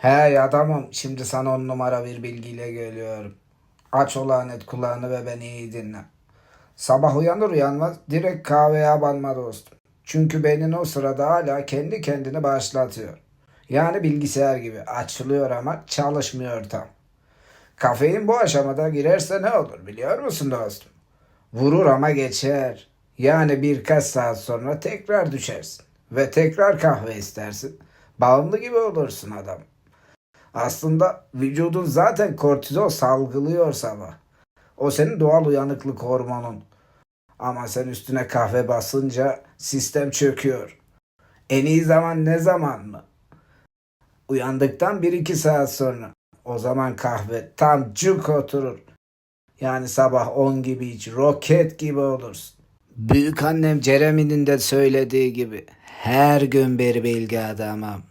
Hey adamım şimdi sana on numara bir bilgiyle geliyorum. Aç o lanet kulağını ve beni iyi dinle. Sabah uyanır uyanmaz direkt kahveye banma dostum. Çünkü beynin o sırada hala kendi kendini başlatıyor. Yani bilgisayar gibi açılıyor ama çalışmıyor tam. Kafein bu aşamada girerse ne olur biliyor musun dostum? Vurur ama geçer. Yani birkaç saat sonra tekrar düşersin. Ve tekrar kahve istersin. Bağımlı gibi olursun adam. Aslında vücudun zaten kortizol salgılıyor sabah. O senin doğal uyanıklık hormonun. Ama sen üstüne kahve basınca sistem çöküyor. En iyi zaman ne zaman mı? Uyandıktan 1-2 saat sonra. O zaman kahve tam cuk oturur. Yani sabah 10 gibi iç, roket gibi olursun. Büyük annem Jeremy'nin de söylediği gibi her gün bir bilgi adamım.